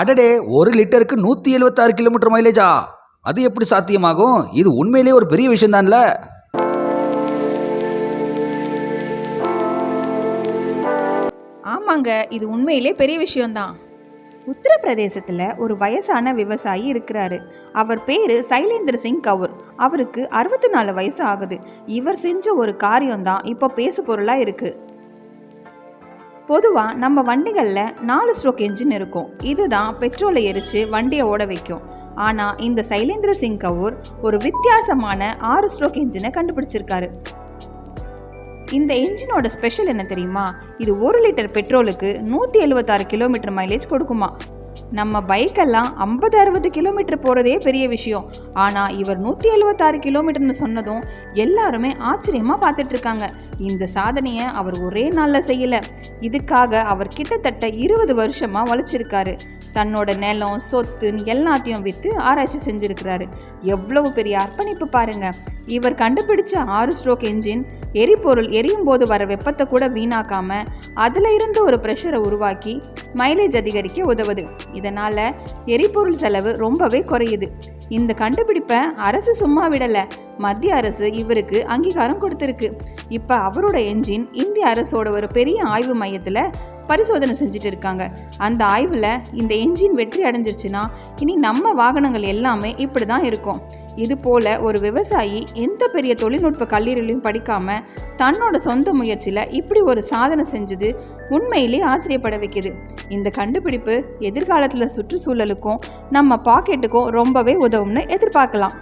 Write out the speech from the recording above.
அடடே ஒரு லிட்டருக்கு நூற்றி எழுபத்தாறு கிலோமீட்டர் மைலேஜா அது எப்படி சாத்தியமாகும்? இது உண்மையிலேயே ஒரு பெரிய விஷயம்தான்ல. ஆமாங்க இது உண்மையிலே பெரிய விஷயம்தான். உத்தரப்பிரதேசத்தில் ஒரு வயசான விவசாயி இருக்கிறாரு. அவர் பேர் சைலேந்திர சிங் கவுர். அவருக்கு அறுபத்தி நாலு வயசு ஆகுது. இவர் செஞ்ச ஒரு காரியம்தான் இப்போ பேசு பொருளாக இருக்கு. பொதுவாக நம்ம வண்டிகளில் நாலு ஸ்ட்ரோக் என்ஜின் இருக்கும். இதுதான் பெட்ரோலை எரித்து வண்டியை ஓட வைக்கும். ஆனால் இந்த சைலேந்திர சிங் கவுர் ஒரு வித்தியாசமான ஆறு ஸ்ட்ரோக் என்ஜினை கண்டுபிடிச்சிருக்காரு. இந்த என்ஜினோட ஸ்பெஷல் என்ன தெரியுமா? இது ஒரு லிட்டர் பெட்ரோலுக்கு நூற்றி எழுபத்தாறு கிலோமீட்டர் மைலேஜ் கொடுக்குமா? நம்ம பைக்கெல்லாம் ஐம்பது அறுபது கிலோமீட்டர் போகிறதே பெரிய விஷயம். ஆனால் இவர் நூற்றி எழுபத்தாறு கிலோமீட்டர்னு சொன்னதும் எல்லாருமே ஆச்சரியமாக பார்த்துட்ருக்காங்க இந்த சாதனையை அவர் ஒரே நாளில் செய்யலை. இதுக்காக அவர் கிட்டத்தட்ட இருபது வருஷமாக உழைச்சிருக்காரு தன்னோட நிலம் சொத்துன்னு எல்லாத்தையும் விற்று ஆராய்ச்சி செஞ்சுருக்கிறாரு. எவ்வளவு பெரிய அர்ப்பணிப்பு பாருங்க. இவர் கண்டுபிடிச்ச ஆறு ஸ்ட்ரோக் என்ஜின் எரிபொருள் எரியும் போது வர வெப்பத்தை கூட வீணாக்காம அதில் இருந்து ஒரு ப்ரெஷரை உருவாக்கி மைலேஜ் அதிகரிக்க உதவுது. இதனால் எரிபொருள் செலவு ரொம்பவே குறையுது. இந்த கண்டுபிடிப்பை அரசு சும்மா விடலை. மத்திய அரசு இவருக்கு அங்கீகாரம் கொடுத்துருக்கு. இப்போ அவரோட என்ஜின் இந்திய அரசோட ஒரு பெரிய ஆய்வு மையத்தில் பரிசோதனை செஞ்சுட்டு இருக்காங்க. அந்த ஆய்வில் இந்த என்ஜின் வெற்றி அடைஞ்சிருச்சுன்னா இனி நம்ம வாகனங்கள் எல்லாமே இப்படி தான் இருக்கும். இது போல ஒரு விவசாயி எந்த பெரிய தொழில்நுட்ப கல்லூரியிலையும் படிக்காம தன்னோட சொந்த முயற்சியில் இப்படி ஒரு சாதனை செஞ்சது உண்மையிலே ஆச்சரியப்பட வைக்குது. இந்த கண்டுபிடிப்பு எதிர்காலத்தில் சுற்றுச்சூழலுக்கும் நம்ம பாக்கெட்டுக்கும் ரொம்பவே உதவும்னு எதிர்பார்க்கலாம்.